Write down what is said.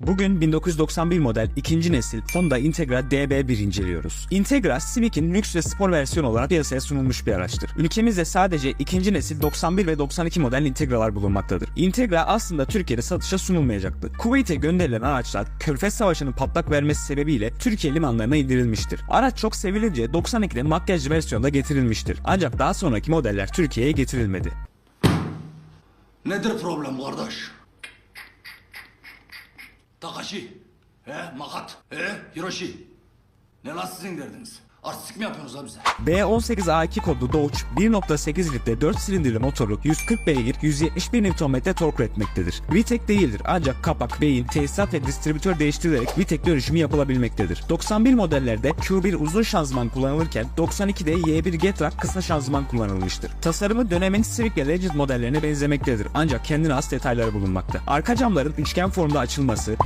Bugün 1991 model ikinci nesil Honda Integra DB1 inceliyoruz. Integra, Civic'in lüks ve spor versiyonu olarak piyasaya sunulmuş bir araçtır. Ülkemizde sadece ikinci nesil 91 ve 92 model Integra'lar bulunmaktadır. Integra aslında Türkiye'de satışa sunulmayacaktı. Kuveyt'e gönderilen araçlar Körfez Savaşı'nın patlak vermesi sebebiyle Türkiye limanlarına indirilmiştir. Araç çok sevilince 92'de makyajlı versiyonda getirilmiştir. Ancak daha sonraki modeller Türkiye'ye getirilmedi. Nedir problem kardeş? Takashi. He Makat. He Hiroshi. Ne lan sizin derdiniz? Artistik mi yapıyorsunuz abi bize? B18A2 kodlu Dodge 1.8 litre 4 silindirli motoru 140 beygir 171 Nm tork üretmektedir. VTEC değildir ancak kapak, beyin, tesisat ve distribütör değiştirilerek VTEC dönüşümü yapılabilmektedir. 91 modellerde Q1 uzun şanzıman kullanılırken 92'de Y1 Getrack kısa şanzıman kullanılmıştır. Tasarımı dönemin Civic ve Legend modellerine benzemektedir ancak kendine has detayları bulunmakta. Arka camların üçgen formda açılması,